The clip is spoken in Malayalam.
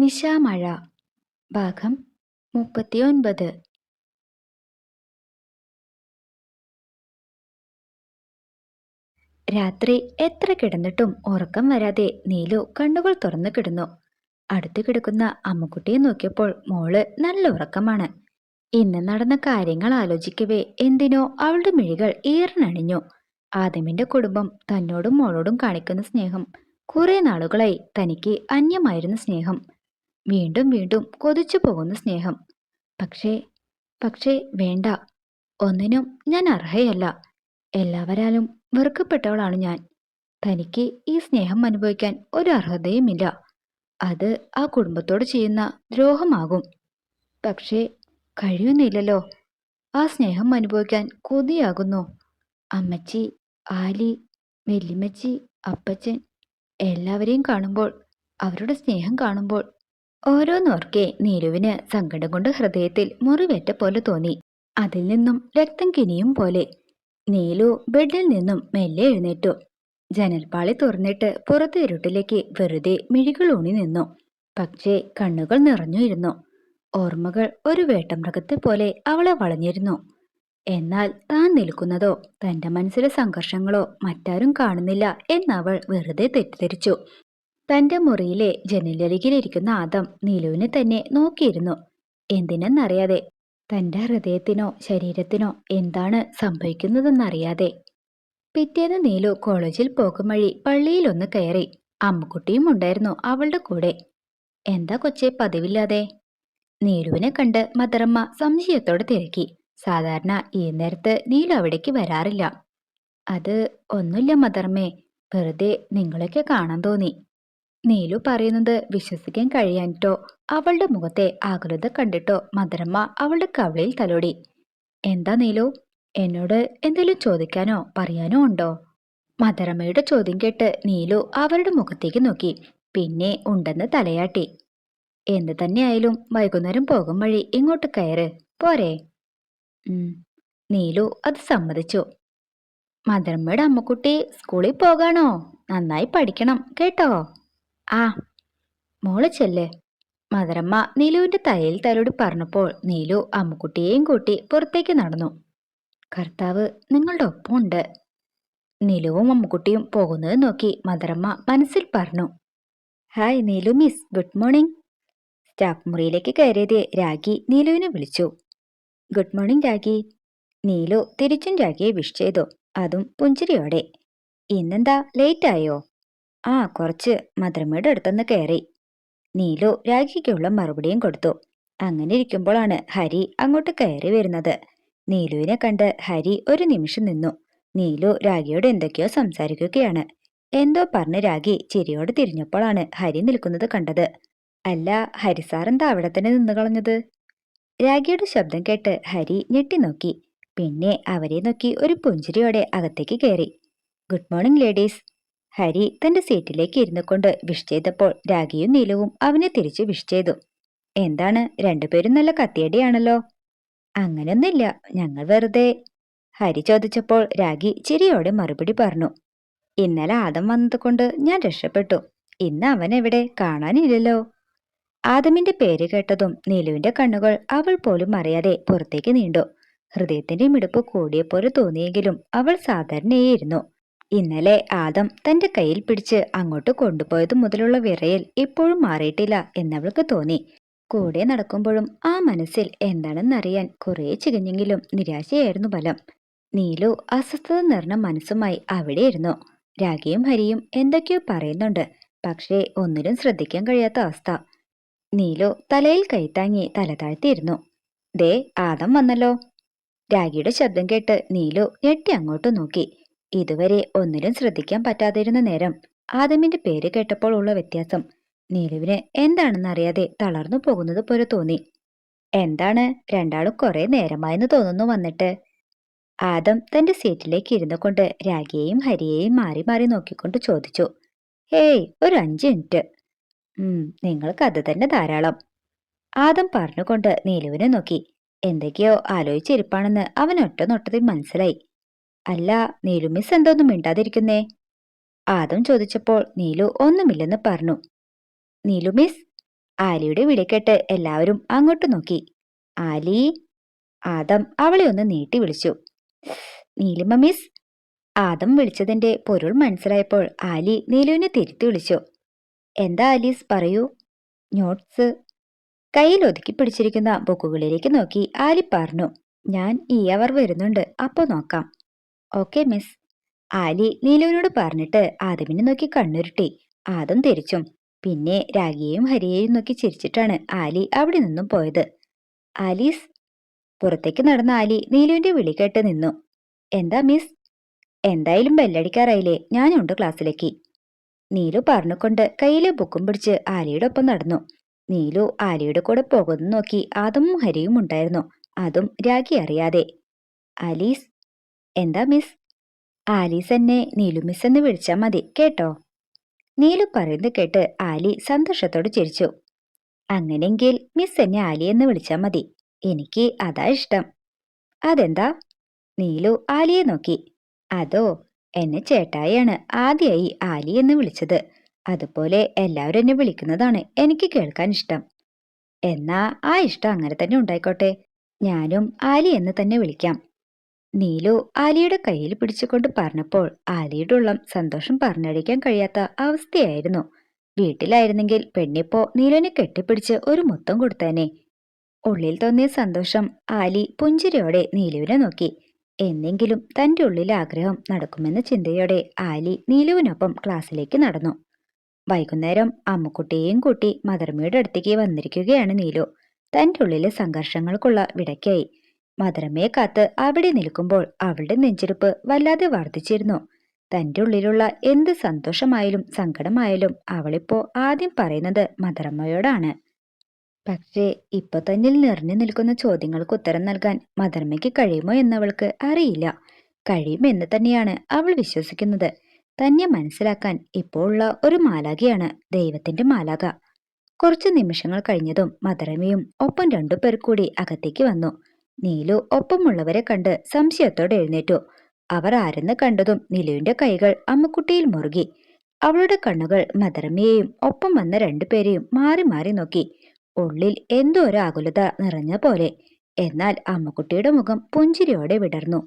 നിശാമഴ ഭാഗം മുപ്പത്തിയൊൻപത്. രാത്രി എത്ര കിടന്നിട്ടും ഉറക്കം വരാതെ നീലു കണ്ണുകൾ തുറന്നു കിടന്നു. അടുത്തു കിടക്കുന്ന അമ്മുക്കുട്ടിയെ നോക്കിയപ്പോൾ മോൾ നല്ല ഉറക്കമാണ്. ഇന്ന് നടന്ന കാര്യങ്ങൾ ആലോചിക്കവേ എന്തിനോ അവളുടെ മിഴികൾ ഈറനണിഞ്ഞു. ആദമിന്റെ കുടുംബം തന്നോടും മോളോടും കാണിക്കുന്ന സ്നേഹം കുറെ നാളുകളായി തനിക്ക് അന്യമായിരുന്ന സ്നേഹം. വീണ്ടും വീണ്ടും കൊതിച്ചു പോകുന്ന സ്നേഹം. പക്ഷേ പക്ഷേ വേണ്ട. ഒന്നിനും ഞാൻ അർഹയല്ല. എല്ലാവരാലും വെറുക്കപ്പെട്ടവളാണ് ഞാൻ. തനിക്ക് ഈ സ്നേഹം അനുഭവിക്കാൻ ഒരു അർഹതയുമില്ല. അത് ആ കുടുംബത്തോട് ചെയ്യുന്ന ദ്രോഹമാകും. പക്ഷേ കഴിയുന്നില്ലല്ലോ. ആ സ്നേഹം അനുഭവിക്കാൻ കൊതിയാകുന്നു. അമ്മച്ചി ആലി വെല്ലിമച്ചി അപ്പച്ചൻ എല്ലാവരെയും കാണുമ്പോൾ അവരുടെ സ്നേഹം കാണുമ്പോൾ ഓരോന്നോർക്കെ നീരുവിന് സങ്കടം കൊണ്ട് ഹൃദയത്തിൽ മുറിവേറ്റ പോലെ തോന്നി. അതിൽ നിന്നും രക്തം കിനിയും പോലെ നീലു ബെഡിൽ നിന്നും മെല്ലെ എഴുന്നേറ്റു. ജനൽപ്പാളി തുറന്നിട്ട് പുറത്തെ ഇരുട്ടിലേക്ക് വെറുതെ മിഴികളൂണി നിന്നു. പക്ഷേ കണ്ണുകൾ നിറഞ്ഞുയിരുന്നു ഓർമ്മകൾ ഒരു വേട്ടമൃഗത്തെ പോലെ അവളെ വളഞ്ഞിരുന്നു. എന്നാൽ താൻ നിൽക്കുന്നതോ തന്റെ മനസ്സിലെ സംഘർഷങ്ങളോ മറ്റാരും കാണുന്നില്ല എന്നവൾ വെറുതെ തെറ്റിദ്ധരിച്ചു. തന്റെ മുറിയിലെ ജനലരികിലിരിക്കുന്ന ആദം നീലുവിനെ തന്നെ നോക്കിയിരുന്നു. എന്തിനെന്നറിയാതെ തന്റെ ഹൃദയത്തിനോ ശരീരത്തിനോ എന്താണ് സംഭവിക്കുന്നതെന്നറിയാതെ. പിറ്റേന്ന് നീലു കോളേജിൽ പോകും വഴി പള്ളിയിലൊന്ന് കയറി അമ്മുക്കുട്ടിയും ഉണ്ടായിരുന്നു അവളുടെ കൂടെ. എന്താ കൊച്ചെ പതിവില്ലാതെ? നീലുവിനെ കണ്ട് മദറമ്മ സംശയത്തോടെ തിരക്കി. സാധാരണ ഈ നേരത്ത് നീലു അവിടേക്ക് വരാറില്ല. അത് ഒന്നുമില്ല മദർമ്മേ വെറുതെ നിങ്ങളൊക്കെ കാണാൻ തോന്നി. നീലു പറയുന്നത് വിശ്വസിക്കാൻ കഴിയാനിട്ടോ അവളുടെ മുഖത്തെ ആകുലത കണ്ടിട്ടോ മദരമ്മ അവളുടെ കവിളിൽ തലോടി. എന്താ നീലു? എന്നോട് എന്തെങ്കിലും ചോദിക്കാനോ പറയാനോ ഉണ്ടോ? മദരമ്മയുടെ ചോദ്യം കേട്ട് നീലു അവരുടെ മുഖത്തേക്ക് നോക്കി പിന്നെ ഉണ്ടെന്ന് തലയാട്ടി. എന്ത് തന്നെയായാലും വൈകുന്നേരം പോകും വഴി ഇങ്ങോട്ട് കയറ്. പോരെ. നീലു അത് സമ്മതിച്ചു. മധുരമ്മയുടെ അമ്മക്കുട്ടി സ്കൂളിൽ പോകാണോ? നന്നായി പഠിക്കണം കേട്ടോ. ആ മോൾ ചെല്ലേ. മദരമ്മ നീലുവിന്റെ തലയിൽ തലോട് പറഞ്ഞപ്പോൾ നീലു അമ്മുക്കുട്ടിയെയും കൂട്ടി പുറത്തേക്ക് നടന്നു. കർത്താവ് നിങ്ങളുടെ ഒപ്പമുണ്ട്. നീലുവും അമ്മുക്കുട്ടിയും പോകുന്നത് നോക്കി മദരമ്മ മനസ്സിൽ പറഞ്ഞു. Hi Neelu miss good morning. Staff മുറിയിലേക്ക് കയറിയത് രാഗി നീലുവിനെ വിളിച്ചു. Good morning ragi. നീലു തിരിച്ചും രാഖിയെ വിഷ് ചെയ്തു. അതും പുഞ്ചിരിയോടെ. ഇന്നെന്താ ലേറ്റ് ആയോ? ആ കുറച്ച് മധുരമ്മയുടെ അടുത്തുനിന്ന് കയറി. നീലു രാഖിക്കുള്ള മറുപടിയും കൊടുത്തു. അങ്ങനെ ഇരിക്കുമ്പോഴാണ് ഹരി അങ്ങോട്ട് കയറി വരുന്നത്. നീലുവിനെ കണ്ട് ഹരി ഒരു നിമിഷം നിന്നു. നീലു രാഗിയോട് എന്തൊക്കെയോ സംസാരിക്കുകയാണ്. എന്തോ പറഞ്ഞ് രാഗി ചിരിയോട് തിരിഞ്ഞപ്പോഴാണ് ഹരി നിൽക്കുന്നത് കണ്ടത്. അല്ല ഹരി എന്താ അവിടെ തന്നെ നിന്ന് കളഞ്ഞത്? രാഗിയുടെ ശബ്ദം കേട്ട് ഹരി ഞെട്ടി നോക്കി. പിന്നെ അവരെ നോക്കി ഒരു പുഞ്ചിരിയോടെ അകത്തേക്ക് കയറി. Good morning ladies. ഹരി തന്റെ സീറ്റിലേക്ക് ഇരുന്നു കൊണ്ട് വിഷ് ചെയ്തപ്പോൾ രാഗിയും നീലവും അവനെ തിരിച്ചു വിഷ് ചെയ്തു. എന്താണ്? രണ്ടുപേരും നല്ല കത്തിയടിയാണല്ലോ. അങ്ങനൊന്നില്ല ഞങ്ങൾ വെറുതെ. ഹരി ചോദിച്ചപ്പോൾ രാഗി ചിരിയോടെ മറുപടി പറഞ്ഞു. ഇന്നലെ ആദം വന്നതുകൊണ്ട് ഞാൻ രക്ഷപ്പെട്ടു. ഇന്ന് അവൻ എവിടെ? കാണാനില്ലല്ലോ. ആദമിന്റെ പേര് കേട്ടതും നീലുവിന്റെ കണ്ണുകൾ അവൾ പോലും അറിയാതെ പുറത്തേക്ക് നീണ്ടു. ഹൃദയത്തിന്റെ മിടുപ്പ് കൂടിയപ്പോലെ തോന്നിയെങ്കിലും അവൾ സാധാരണയായിരുന്നു. ഇന്നലെ ആദം തന്റെ കയ്യിൽ പിടിച്ച് അങ്ങോട്ട് കൊണ്ടുപോയത് മുതലുള്ള വിറയൽ ഇപ്പോഴും മാറിയിട്ടില്ല എന്നവൾക്ക് തോന്നി. കൂടെ നടക്കുമ്പോഴും ആ മനസ്സിൽ എന്താണെന്നറിയാൻ കുറേ ചികഞ്ഞെങ്കിലും നിരാശയായിരുന്നു ഫലം. നീലു അസ്വസ്ഥത നിറഞ്ഞ മനസ്സുമായി അവിടെയിരുന്നു. രാഗിയും ഹരിയും എന്തൊക്കെയോ പറയുന്നുണ്ട്. പക്ഷേ ഒന്നിലും ശ്രദ്ധിക്കാൻ കഴിയാത്ത അവസ്ഥ. നീലു തലയിൽ കൈത്താങ്ങി തല താഴ്ത്തിയിരുന്നു. ദേ ആദം വന്നല്ലോ. രാഗിയുടെ ശബ്ദം കേട്ട് നീലു ഞെട്ടി അങ്ങോട്ട് നോക്കി. ഇതുവരെ ഒന്നിലും ശ്രദ്ധിക്കാൻ പറ്റാതിരുന്ന നേരം ആദമിന്റെ പേര് കേട്ടപ്പോൾ ഉള്ള വ്യത്യാസം. നീലുവിന് എന്താണെന്നറിയാതെ തളർന്നു പോകുന്നത് പോലെ തോന്നി. എന്താണ്? രണ്ടാളും കുറെ നേരമായെന്ന് തോന്നുന്നു വന്നിട്ട്. ആദം തന്റെ സീറ്റിലേക്ക് ഇരുന്നു കൊണ്ട് രാഗിയെയും ഹരിയെയും മാറി മാറി നോക്കിക്കൊണ്ട് ചോദിച്ചു. ഏയ് ഒരു അഞ്ച് മിനിറ്റ്. നിങ്ങൾക്ക് അത് തന്നെ ധാരാളം. ആദം പറഞ്ഞുകൊണ്ട് നീലുവിനെ നോക്കി. എന്തൊക്കെയോ ആലോചിച്ചിരിപ്പാണെന്ന് അവൻ ഒറ്റ നോട്ടത്തിൽ മനസ്സിലായി. അല്ല നീലു മിസ് എന്തോന്നും മിണ്ടാതിരിക്കുന്നേ? ആദം ചോദിച്ചപ്പോൾ നീലു ഒന്നുമില്ലെന്ന് പറഞ്ഞു. നീലു മിസ് ആലിയുടെ വിളിക്കെട്ട് എല്ലാവരും അങ്ങോട്ട് നോക്കി. ആലി ആദം അവളെ ഒന്ന് നീട്ടി വിളിച്ചു. നീലിമ മിസ് ആദം വിളിച്ചതിന്റെ പൊരുൾ മനസ്സിലായപ്പോൾ ആലി നീലുവിനെ തിരുത്തി വിളിച്ചു. എന്താ ആലീസ് പറയൂ? നോട്ട്സ്. കയ്യിൽ ഒതുക്കി പിടിച്ചിരിക്കുന്ന ബുക്കുകളിലേക്ക് നോക്കി ആലി പറഞ്ഞു. ഞാൻ ഈ അവർ വരുന്നുണ്ട് അപ്പോൾ നോക്കാം. ഓക്കെ മിസ് ആലി നീലുവിനോട് പറഞ്ഞിട്ട് ആദമിനെ നോക്കി കണ്ണുരുട്ടി. ആദം തിരിച്ചും. പിന്നെ രാഗിയെയും ഹരിയെയും നോക്കി ചിരിച്ചിട്ടാണ് ആലി അവിടെ നിന്നും പോയത്. ആലീസ് പുറത്തേക്ക് നടന്ന ആലി നീലുവിന്റെ വിളി കേട്ട് നിന്നു. എന്താ മിസ് എന്തായാലും ബെല്ലടിക്കാറായില്ലേ? ഞാനുണ്ട് ക്ലാസ്സിലേക്ക്. നീലു പറഞ്ഞുകൊണ്ട് കയ്യിലെ ബുക്കും പിടിച്ച് ആലിയുടെ ഒപ്പം നടന്നു. നീലു ആലിയുടെ കൂടെ പോകുന്നു നോക്കി ആദമും ഹരിയും ഉണ്ടായിരുന്നു. അതും രാഗി അറിയാതെ. ആലീസ് എന്താ മിസ് ആലീസ് എന്നെ നീലു മിസ് എന്ന് വിളിച്ചാൽ മതി കേട്ടോ? നീലു പറയുന്നത് കേട്ട് ആലി സന്തോഷത്തോട് ചിരിച്ചു. അങ്ങനെങ്കിൽ മിസ് എന്നെ ആലി എന്ന് വിളിച്ചാൽ മതി എനിക്ക് അതാ ഇഷ്ടം. അതെന്താ? നീലു ആലിയെ നോക്കി. അതോ എന്നെ ചേട്ടായിയാണ് ആദ്യമായി ആലി എന്ന് വിളിച്ചത്. അതുപോലെ എല്ലാവരും എന്നെ വിളിക്കുന്നതാണ് എനിക്ക് കേൾക്കാൻ ഇഷ്ടം. എന്നാ ആ ഇഷ്ടം അങ്ങനെ തന്നെ ഉണ്ടായിക്കോട്ടെ. ഞാനും ആലി എന്ന് തന്നെ വിളിക്കാം. നീലു ആലിയുടെ കയ്യിൽ പിടിച്ചുകൊണ്ട് പറഞ്ഞപ്പോൾ ആലിയുടെ ഉള്ളം സന്തോഷം പറഞ്ഞടിക്കാൻ കഴിയാത്ത അവസ്ഥയായിരുന്നു. വീട്ടിലായിരുന്നെങ്കിൽ പെണ്ണിപ്പോ നീലുവിനെ കെട്ടിപ്പിടിച്ച് ഒരു മുത്തം കൊടുത്തേനെ. ഉള്ളിൽ തോന്നിയ സന്തോഷം ആലി പുഞ്ചിരിയോടെ നീലുവിനെ നോക്കി. എന്നെങ്കിലും തന്റെ ഉള്ളിൽ ആഗ്രഹം നടക്കുമെന്ന ചിന്തയോടെ ആലി നീലുവിനൊപ്പം ക്ലാസ്സിലേക്ക് നടന്നു. വൈകുന്നേരം അമ്മുക്കുട്ടിയെയും കൂട്ടി മദർമ്മയുടെ അടുത്തേക്ക് വന്നിരിക്കുകയാണ് നീലു. തന്റെ ഉള്ളിലെ സംഘർഷങ്ങൾക്കുള്ള വിടയ്ക്കായി മദരമ്മയെ കാത്ത് അവിടെ നിൽക്കുമ്പോൾ അവളുടെ നെഞ്ചിടിപ്പ് വല്ലാതെ വർദ്ധിച്ചിരുന്നു. തന്റെ ഉള്ളിലുള്ള എന്ത് സന്തോഷമായാലും സങ്കടമായാലും അവളിപ്പോ ആദ്യം പറയുന്നത് മധുരമ്മയോടാണ്. പക്ഷേ ഇപ്പൊ തന്നിൽ നിറഞ്ഞു നിൽക്കുന്ന ചോദ്യങ്ങൾക്ക് ഉത്തരം നൽകാൻ മധുരമ്മയ്ക്ക് കഴിയുമോ എന്നവൾക്ക് അറിയില്ല. കഴിയുമെന്ന് തന്നെയാണ് അവൾ വിശ്വസിക്കുന്നത്. തന്നെ മനസ്സിലാക്കാൻ ഇപ്പോൾ ഉള്ള ഒരു മാലാഖയാണ് ദൈവത്തിന്റെ മാലാഖ. കുറച്ച് നിമിഷങ്ങൾ കഴിഞ്ഞതും മധുരമയും ഒപ്പം രണ്ടുപേർ കൂടി അകത്തേക്ക് വന്നു. നീലു ഒപ്പമുള്ളവരെ കണ്ട് സംശയത്തോടെ എഴുന്നേറ്റു. അവർ ആരെന്ന് കണ്ടതും നിലുവിന്റെ കൈകൾ അമ്മക്കുട്ടിയിൽ മുറുകി. അവളുടെ കണ്ണുകൾ മദരമ്മയെയും ഒപ്പം വന്ന രണ്ടുപേരെയും മാറി മാറി നോക്കി. ഉള്ളിൽ എന്തോ ഒരു ആകുലത നിറഞ്ഞ പോലെ. എന്നാൽ അമ്മക്കുട്ടിയുടെ മുഖം പുഞ്ചിരിയോടെ വിടർന്നു.